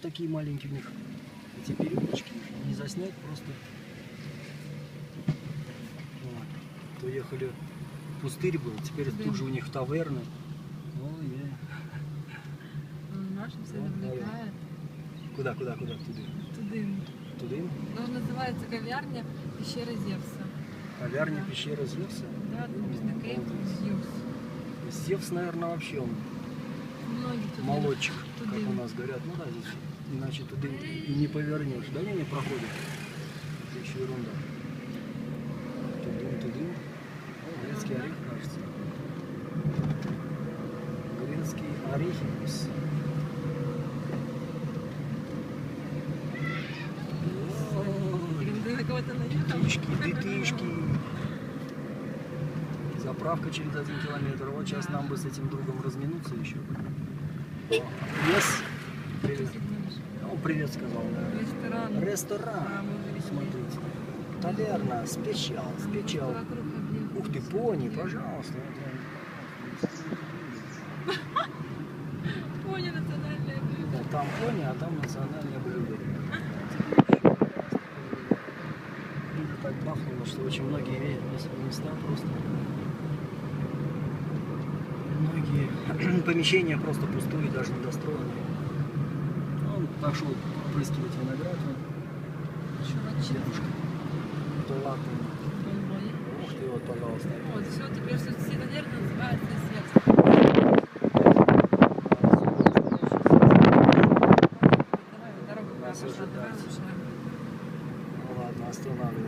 вот такие маленькие у них эти переулочки. Не заснять просто. Вот. То ехали пустырь был, теперь Да. тут же у них таверны. Ой, все Вот. Куда, куда, куда? Туди. Туди. Туди? Ну, називається кав'ярня Пещера Зевса. Кавярня, Да. пещера Зевса. Да, Кейп Зевс. Зевс, наверное, вообще он. Молодчик, как у нас говорят. Ну да, здесь иначе и не повернешь. Да не, не проходит. Это еще ерунда. Тудым, тудым. Грецкий орех, кажется. Грецкий орехи. Блин, Ты. Заправка через один километр. Вот сейчас нам бы с этим другом разминуться еще. Yes. Привет. Ну, привет сказал, да. Ресторан. Ресторан. А. Смотрите. Таверна, спечал, спечал. Ух ты, пони, пожалуйста. Пони национальное блюдо. Да, там пони, а там национальное блюдо. Видно, так бахнуло, что очень многие места просто... помещения просто пустые, даже недостроенные. Он пошел прыскивать виноград. Еще Дедушка. Это лапы. Ух ты, вот, пожалуйста. Вот, все, теперь все синоверно называется сердце. Давай, дорогу, ну Ладно, останавливаем.